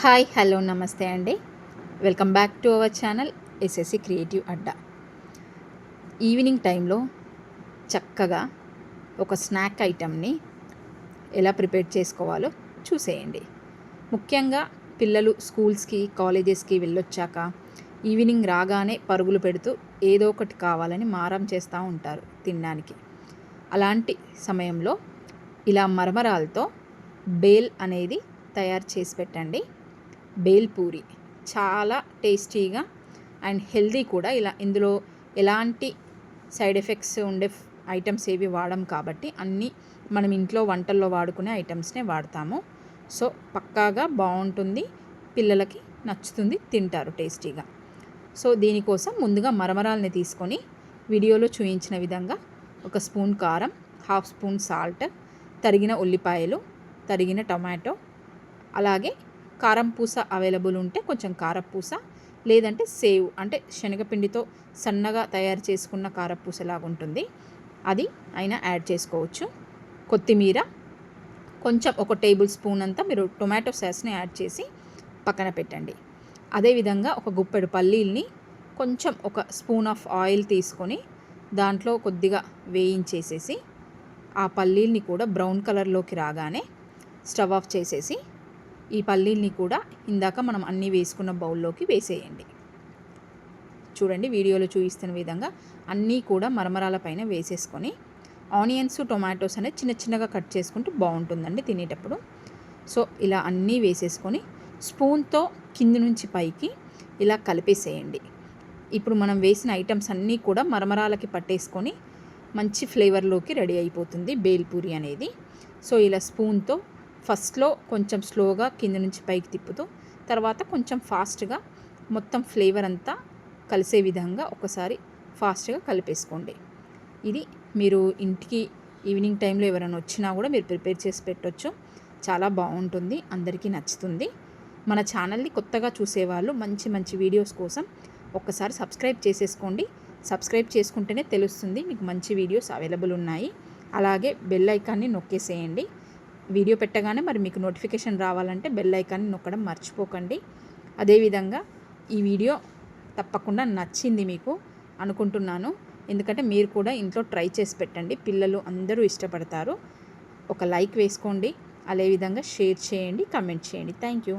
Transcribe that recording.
Hi hello నమస్తే అండి. Welcome back to our channel SSC creative Adda. Evening టైంలో చక్కగా ఒక స్నాక్ ఐటమ్ని ఎలా ప్రిపేర్ చేసుకోవాలో చూసేయండి. ముఖ్యంగా పిల్లలు స్కూల్స్కి కాలేజెస్కి వెళ్ళొచ్చాక ఈవినింగ్ రాగానే పరుగులు పెడుతూ ఏదో ఒకటి కావాలని మారం చేస్తూ ఉంటారు తినడానికి. అలాంటి సమయంలో ఇలా మరమరాలతో బేల్ అనేది తయారు చేసి పెట్టండి. బేల్ పూరి. చాలా టేస్టీగా అండ్ హెల్దీ కూడా. ఇలా ఇందులో ఎలాంటి సైడ్ ఎఫెక్ట్స్ ఉండే ఐటమ్స్ ఏవి వాడం కాబట్టి అన్నీ మనం ఇంట్లో వంటల్లో వాడుకునే ఐటమ్స్నే వాడతాము. సో పక్కాగా బాగుంటుంది. పిల్లలకి నచ్చుతుంది తింటారు టేస్టీగా. సో దీనికోసం ముందుగా మరమరాలని తీసుకొని వీడియోలో చూపించిన విధంగా ఒక స్పూన్ కారం హాఫ్ స్పూన్ సాల్ట్ తరిగిన ఉల్లిపాయలు తరిగిన టొమాటో అలాగే కారం పూస అవైలబుల్ ఉంటే కొంచెం కారపూస లేదంటే సేవ్ అంటే శనగపిండితో సన్నగా తయారు చేసుకున్న కారపూస లాగా ఉంటుంది. అది అయినా యాడ్ చేసుకోవచ్చు. కొత్తిమీర కొంచెం ఒక టేబుల్ స్పూన్ అంతా మీరు టొమాటో సాస్ని యాడ్ చేసి పక్కన పెట్టండి. అదేవిధంగా ఒక గుప్పెడు పల్లీల్ని కొంచెం ఒక స్పూన్ ఆఫ్ ఆయిల్ తీసుకొని దాంట్లో కొద్దిగా వేయించేసేసి ఆ పల్లీల్ని కూడా బ్రౌన్ కలర్లోకి రాగానే స్టవ్ ఆఫ్ చేసేసి ఈ పల్లీల్ని కూడా ఇందాక మనం అన్నీ వేసుకున్న బౌల్లోకి వేసేయండి. చూడండి వీడియోలో చూపిస్తున్న విధంగా అన్నీ కూడా మరమరాల పైన వేసేసుకొని ఆనియన్స్ టొమాటోస్ అనేది చిన్న చిన్నగా కట్ చేసుకుంటే బాగుంటుందండి తినేటప్పుడు. సో ఇలా అన్నీ వేసేసుకొని స్పూన్తో కింది నుంచి పైకి ఇలా కలిపేసేయండి. ఇప్పుడు మనం వేసిన ఐటమ్స్ అన్నీ కూడా మరమరాలకి పట్టేసుకొని మంచి ఫ్లేవర్లోకి రెడీ అయిపోతుంది బేల్పూరి అనేది. సో ఇలా స్పూన్తో ఫస్ట్లో కొంచెం స్లోగా కింద నుంచి పైకి తిప్పుతూ తర్వాత కొంచెం ఫాస్ట్గా మొత్తం ఫ్లేవర్ అంతా కలిసే విధంగా ఒకసారి ఫాస్ట్గా కలిపేసుకోండి. ఇది మీరు ఇంటికి ఈవినింగ్ టైంలో ఎవరైనా వచ్చినా కూడా మీరు ప్రిపేర్ చేసి పెట్టవచ్చు చాలా బాగుంటుంది అందరికీ నచ్చుతుంది. మన ఛానల్ని కొత్తగా చూసేవాళ్ళు మంచి మంచి వీడియోస్ కోసం ఒక్కసారి సబ్స్క్రైబ్ చేసేసుకోండి. సబ్స్క్రైబ్ చేసుకుంటేనే తెలుస్తుంది మీకు మంచి వీడియోస్ అవైలబుల్ ఉన్నాయి. అలాగే బెల్ ఐకాన్ని నొక్కేసేయండి. వీడియో పెట్టగానే మరి మీకు నోటిఫికేషన్ రావాలంటే బెల్ ఐకాన్ని నొక్కడం మర్చిపోకండి. అదేవిధంగా ఈ వీడియో తప్పకుండా నచ్చింది మీకు అనుకుంటున్నాను. ఎందుకంటే మీరు కూడా ఇంట్లో ట్రై చేసి పెట్టండి. పిల్లలు అందరూ ఇష్టపడతారు. ఒక లైక్ వేసుకోండి. అదేవిధంగా షేర్ చేయండి. కమెంట్ చేయండి. Thank you.